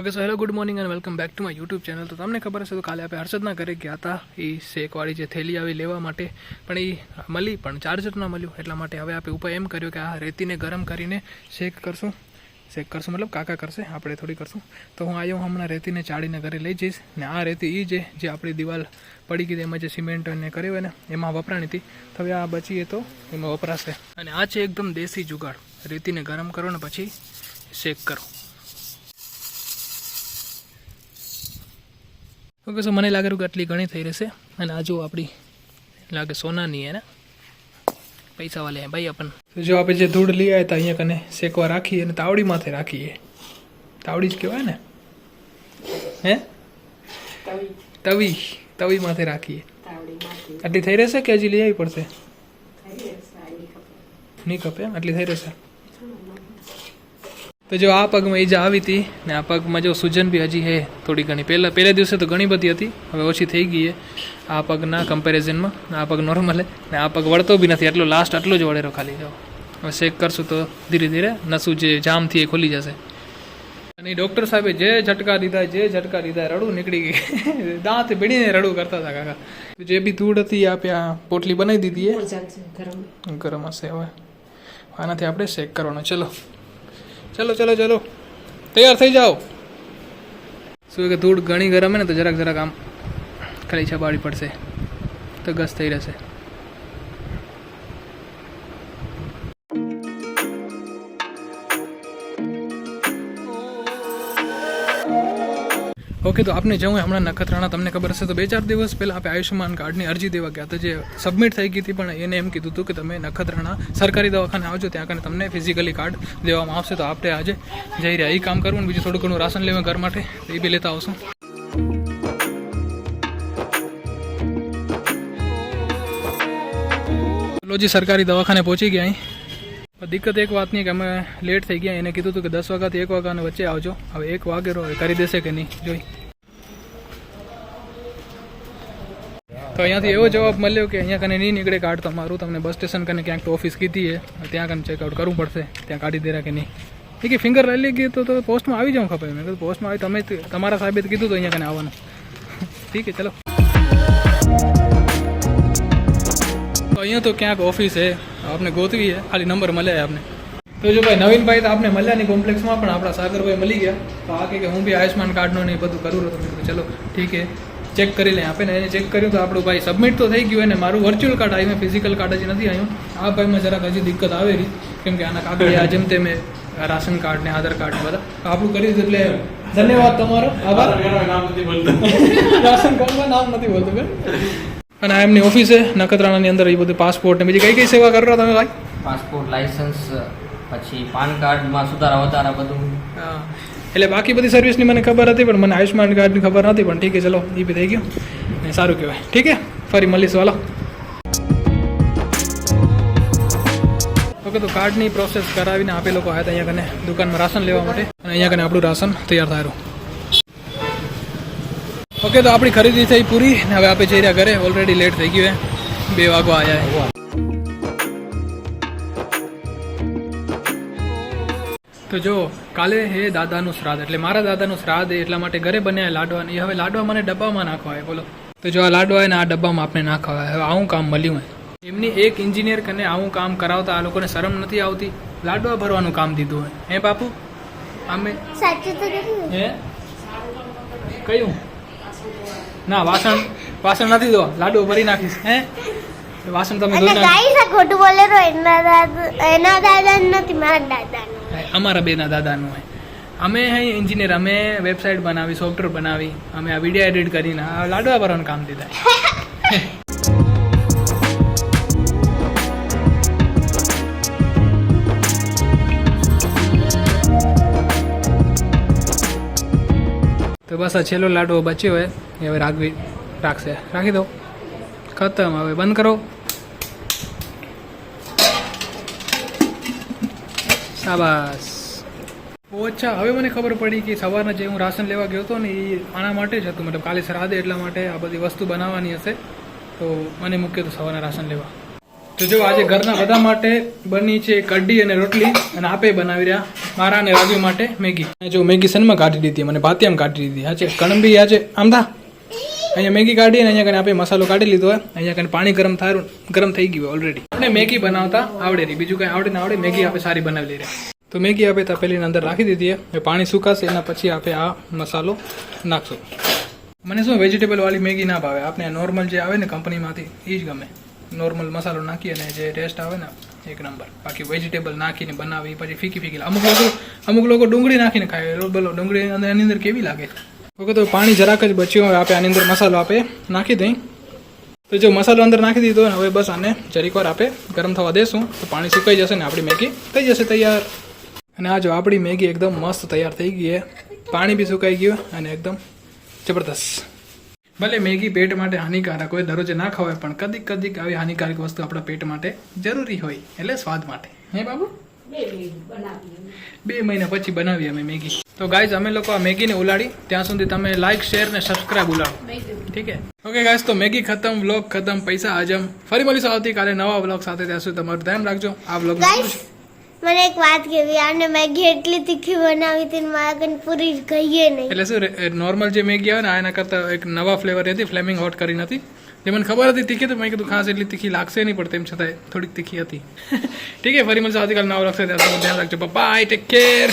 Okay so hello good morning and welcome back to my YouTube channel તો તમને ખબર હશે, તો કાલે આપણે હર્ષદના ઘરે ગયા હતા. એ શેકવાળી જે થેલી આવી લેવા માટે. પણ એ મળી, પણ ચાર્જર ના મળ્યું. એટલા માટે હવે આપણે ઉપાય એમ કર્યો કે આ રેતીને ગરમ કરીને શેક કરશું. શેક કરશું મતલબ કાકા કરશે, આપણે થોડી કરશું. તો હું આવ્યો હમણાં રેતીને ચાળીને ઘરે લઈ જઈશ. ને આ રેતી એ જે જે આપણી દિવાલ પડી ગઈ એમાં જે સિમેન્ટ અને કર્યું હોય ને એમાં વપરાણી હતી. તો હવે આ બચીએ તો એમાં વપરાશે. અને આ છે એકદમ દેશી જુગાડ. રેતીને ગરમ કરો ને પછી શેક કરો. ઓકે સો મને લાગે કે આટલી ઘણી થઈ રહેશે. અને આ જો આપણી લાગે સોનાની એને. પૈસા વાલે ભાઈ આપણ. તો જો આપણે જે ધૂળ લઈ આવ્યા હતા અહીંયા કને શેકવા રાખીએ અને તાવડી માથે રાખીએ. તાવડી જ કહેવાય ને. હે? તવી. તવી માથે રાખીએ. આટલી થઈ રહેશે કે હજી લઈ આવી પડશે? નહીં ખપે? આટલી થઈ રહેશે? તો જો આ પગમાં ઈજા આવી હતી ને આ પગમાં જો સૂજન બી હજી હે થોડી ઘણી. પહેલાં પહેલા દિવસે તો ઘણી બધી હતી હવે ઓછી થઈ ગઈ છે. આ પગના કમ્પેરિઝનમાં આ પગ નોર્મલ ને આ પગ વળતો બી નથી એટલો લાસ્ટ આટલો જ વળેરો ખાલી જો. હવે શેક કરશું તો ધીરે ધીરે નસું જે જામથી એ ખુલી જશે. અને ડૉક્ટર સાહેબે જે ઝટકા દીધા જે ઝટકા દીધા રડું નીકળી ગઈ. દાંત ભીડીને રડું કરતા હતા કાકા. જે બી ધૂળ હતી આપે આ પોટલી બનાવી દીધી ગરમ. હશે હવે. આનાથી આપણે શેક કરવાનો. ચલો. ચલો ચલો ચલો. તૈયાર થઈ જાઓ. શું કે ધૂળ ઘણી ગરમ હે ને, તો જરાક જરાક આમ ખાલી છબાડી પડશે. તો ગસ થઈ રહેશે. ઓકે તો આપને જવું હમણાં નખત્રાણા, તમને ખબર હશે, તો બે ચાર દિવસ પહેલાં આપણે આયુષ્યમાન કાર્ડની અરજી દેવા ગયા હતા, જે સબમિટ થઈ ગઈ હતી, પણ એને એમ કીધું હતું કે તમે નખત્રાણા સરકારી દવાખાને આવજો, ત્યાં કને તમને ફિઝિકલી કાર્ડ દેવામાં આવશે, તો આપણે આજે જઈ રહ્યા. એ કામ કરવું બીજું થોડું ઘણું રાશન લેવા ઘર માટે એ બી લેતા આવશું. લોજી સરકારી દવાખાને પહોંચી ગયા અહીં. દિક્કત એક વાતની કે અમે લેટ થઈ ગયા, એને કીધું હતું કે દસ વાગ્યાથી એક વાગ્યાની વચ્ચે આવજો. હવે એક વાગેરો હવે કરી દેશે કે નહીં? જોઈ. તો અહીંયાથી એવો જવાબ મળ્યો કે અહીંયા કને નહીં નીકળે કાર્ડ તમારું તમને બસ સ્ટેશન કને ક્યાંક તો ઓફિસ કીધી છે ત્યાં કને ચેકઆઉટ કરવું પડશે, ત્યાં કાઢી દેરા કે નહીં? એ કે ફિંગર લઈ લઈ ગયું તો તો પોસ્ટમાં આવી જાઉં ખબર, મેં કીધું પોસ્ટમાં આવી, તમે જ- તમારા સાહેબે તો કીધું તો અહીંયા કને આવવાનું. ઠીક છે, ચલો. તો અહીંયા તો ક્યાંક ઓફિસ છે. આપને ગોતવી છે. ખાલી નંબર મળ્યા આપણે આપને. તો જો ભાઈ નવીનભાઈ તો આપને મળ્યા નહીં કોમ્પ્લેક્સમાં પણ આપણા સાગરભાઈ મળી ગયા. તો આ કે હું બી આયુષ્માન કાર્ડનો ને એ બધું કરું રહ્યો ચલો ઠીક છે ચેક કરી લઈએ આપે ને એને ચેક કર્યું તો આપણું ભાઈ સબમિટ તો થઈ ગયું અને મારું વર્ચ્યુઅલ કાર્ડ આવ્યું ફિઝિકલ કાર્ડ હજી નથી આવ્યું. આ ભાઈમાં જરાક હજી દિક્કત આવેલી કેમ કે આના કાગળિયા જેમ તે મેં રાશન કાર્ડ ને આધાર કાર્ડ બધા. આપણું કરી દીધું એટલે ધન્યવાદ તમારો. આભાર. રાશન કાર્ડમાં નામ નથી બોલતું. અને આ એમની ઓફિસે નખત્રાણાની અંદર એ બધું પાસપોર્ટ ને બીજી કઈ કઈ સેવા કરો તમે ભાઈ? પાસપોર્ટ લાયસન્સ પછી પાન કાર્ડમાં સુધારા વધારા બધું. હા. એટલે બાકી બધી સર્વિસની મને ખબર હતી પણ મને આયુષ્માન કાર્ડની ખબર નથી પણ ઠીક છે ચલો એ બી થઈ ગયું. સારું કહેવાય. ઠીક છે? ફરી મળીશું હાલો. ઓકે તો કાર્ડની પ્રોસેસ કરાવીને આપે લોકો આવ્યા હતા અહીંયા કને દુકાનમાં રાશન લેવા માટે. અને અહીંયા કને આપણું રાશન તૈયાર થાય ઓકે તો આપણી ખરીદી થઈ પૂરી ને હવે આપણે જઈ રહ્યા ઘરે. ઓલરેડી લેટ થઈ ગયું હે. બે વાગો આવ્યા તો જો કાલે હે દાદાનું શ્રાદ્ધ. એટલે મારા દાદાનું શ્રાદ્ધ એટલા માટે ઘરે બન્યા લાડવા એ હવે લાડવા મને ડબ્બામાં નાખવા હોય બોલો. તો જો આ લાડવા હોય ને આ ડબ્બામાં આપણે નાખવા હોય હવે આવું કામ મળ્યું હોય એમની એક એન્જિનિયર કને આવું કામ કરાવતા આ લોકોને શરમ નથી આવતી. લાડવા ભરવાનું કામ દીધું હોય હે બાપુ? અમે સાચું તો હે? કયું? ના વાસણ વાસણ નથી દો લાડુ ભરી નાખીશ હે? વાસણ તમે ધોઈ નાખો. ખોટું બોલે તો એના દાદા એના દાદા નથી મારા દાદાનું. અમારા બેના દાદાનું હોય. અમે અહીં એન્જિનિયર અમે વેબસાઇટ બનાવી સોફ્ટવેર બનાવી અમે આ વીડિયો એડિટ કરીને આ લાડવા ભરવાનું કામ દીધા. તો બસ આ છેલ્લો લાડવો બચ્યો હોય એ હવે રાખવી રાખશે. રાખી દો. ખતમ. હવે બંધ કરો. બહુ અચ્છા હવે મને ખબર પડી કે સવારના જે હું રાશન લેવા ગયો હતો ને, એ આના માટે જ હતું. મતલબ કાલે શ્રાદ્ધ એટલા માટે આ બધી વસ્તુ બનાવવાની હશે. તો મને મૂક્યો તો સવારના રાશન લેવા. તો જો આજે ઘરના બધા માટે બની છે કઢી અને રોટલી, અને આપે બનાવી રહ્યા મારા અને રાજુ માટે મેગી. જો મેગી સનમાં કાઢી દીધી, મને ભાતિયામ કાઢી દીધી. આજે કણબી, આજે આમ અહીંયા મેગી કાઢી અને અહીંયા કને આપણે મસાલો કાઢી લીધો હોય અહીંયા કને પાણી ગરમ થાય ગરમ થઈ ગયું ઓલરેડી આપણે મેગી બનાવતા આવડે રહી બીજું કંઈ આવડે ના આવડે, મેગી આપણે સારી બનાવી લઈ તો મેગી આપણે તપેલીની અંદર રાખી દીધી હવે પાણી સુકાશે, એના પછી આપણે આ મસાલો નાખશું. મને શું વેજીટેબલ વાળી મેગી ના ભાવે? આપણે નોર્મલ જે આવે ને કંપનીમાંથી એ જ ગમે. નોર્મલ મસાલો નાખી અને જે ટેસ્ટ આવે ને, એક નંબર બાકી વેજીટેબલ નાખીને બનાવી, પછી ફીકી ફીકી અમુક લોકો અમુક લોકો ડુંગળી નાખીને ખાય. બોલો, ડુંગળી અંદર એની અંદર કેવી લાગે? ઓકે, તો પાણી જરાક જ બચ્યું હવે આપણે આની અંદર મસાલો આપણે નાખી દઈ. તો જો મસાલો અંદર નાખી દીધો ને, હવે બસ આને જરીક વાર આપણે ગરમ થવા દેશું. તો પાણી સુકાઈ જશે ને, આપણી મેગી થઈ જશે તૈયાર. અને આ જો આપણી મેગી એકદમ મસ્ત તૈયાર થઈ ગઈ છે પાણી બી સુકાઈ ગયું અને એકદમ જબરદસ્ત. ભલે મેગી પેટ માટે હાનિકારક હોય દરરોજ ના ખવાય પણ કદીક કદીક આવી હાનિકારક વસ્તુ આપણા પેટ માટે જરૂરી હોય એટલે સ્વાદ માટે. હે બાબુ? બે મહિના પછી બનાવી અમે મેગી. તો ગાઈઝ અમે લોકો આ મેગીને ઉલાડી ત્યાં સુધી તમે લાઈક શેર ને સબસ્ક્રાઇબ ઉલાડો ઠીક છે? ઓકે ગાઈઝ તો મેગી ખતમ વ્લોગ ખતમ પૈસા હજમ ફરી મળીશું આવતીકાલે નવા વ્લોગ સાથે. ત્યાં સુધી તમારું ધ્યાન રાખજો. આ વ્લોગ મને એક વાત કેવી આને મેગી એટલી તીખી બનાવી હતી મારા કન પૂરી ગઈ નહીં. એટલે શું નોર્મલ જે મેગી આવે ને આના એના કરતાં એક નવા ફ્લેવર હતી ફ્લેમિંગ હોટ કરી નથી. જે મને ખબર હતી તીખી તો મેં કીધું ખાસ એટલી તીખી લાગશે નહીં પણ તેમ છતાં થોડીક તીખી હતી. ઠીક છે ફરી મળશે. આવતીકાલ નવ લાગશે ત્યાં ધ્યાન રાખજો. Bye take care